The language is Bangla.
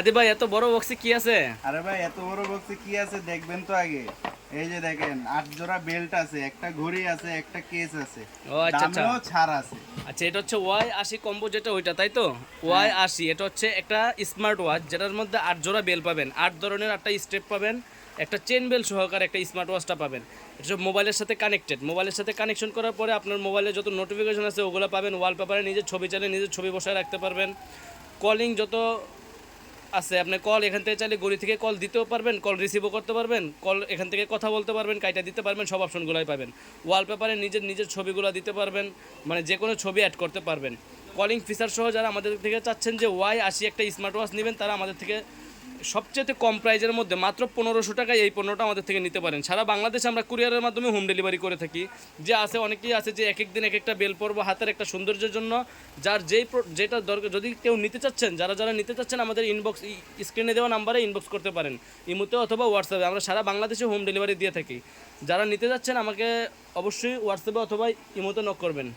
হাতি ভাই এত বড় বক্সে কি আছে? আরে ভাই এত বড় বক্সে কি আছে দেখবেন তো আগে। এই যে দেখেন আট জোড়া বেল্ট আছে একটা ঘড়ি আছে একটা কেস আছে। ও আচ্ছা আচ্ছা। ছাড় আছে। আচ্ছা এটা হচ্ছে ওয়াই আশি কম্বো যেটা ওইটা তাই তো? ওয়াই আশি এটা হচ্ছে একটা স্মার্ট ওয়াচ যেটার মধ্যে আট জোড়া বেল পাবেন। আট ধরনের আটটা স্টেপ পাবেন একটা চেন বেল সহকারে একটা স্মার্ট ওয়াচটা পাবেন। এটা মোবাইলের সাথে কানেক্টেড মোবাইলের সাথে কানেকশন করার পরে আপনার মোবাইলে যত নোটিফিকেশন আছে ওগুলো পাবেন। ওয়ালপেপারে নিজের ছবি চালিয়ে নিজের ছবি বসায় রাখতে পারবেন। কলিং যত আছে, আপনি কল এখান থেকে চাইলে গড়ি থেকে কল দিতেও পারবেন কল রিসিভও করতে পারবেন কল এখান থেকে কথা বলতে পারবেন, কাইটা দিতে পারবেন, সব অপশনগুলোই পাবেন। ওয়ালপেপারে নিজের নিজের ছবিগুলো দিতে পারবেন মানে যে কোনো ছবি অ্যাড করতে পারবেন। কলিং ফিচার সহ যারা আমাদের থেকে চাচ্ছেন যে ওয়াই আশি একটা স্মার্ট ওয়াচ নেবেন, তারা আমাদের থেকে সবচেয়ে কম প্রাইজের মধ্যে মাত্র পনেরোশো টাকায় এই পণ্যটা আমাদের থেকে নিতে পারেন। সারা বাংলাদেশে আমরা কুরিয়ারের মাধ্যমে হোম ডেলিভারি করে থাকি। যে আছে, অনেকেই আছে যে এক এক দিন এক একটা বেল পরবো হাতের একটা সৌন্দর্যের জন্য। যার যেই যেটা দরকার যদি কেউ নিতে চাচ্ছেন, যারা যারা নিতে চাচ্ছেন, আমাদের ইনবক্স স্ক্রিনে দেওয়া নাম্বারে ইনবক্স করতে পারেন। ইমুতে অথবা হোয়াটসঅ্যাপে আমরা সারা বাংলাদেশে হোম ডেলিভারি দিয়ে থাকি। যারা নিতে যাচ্ছেন, আমাকে অবশ্যই হোয়াটসঅ্যাপে অথবা ইমুতে নক করবেন।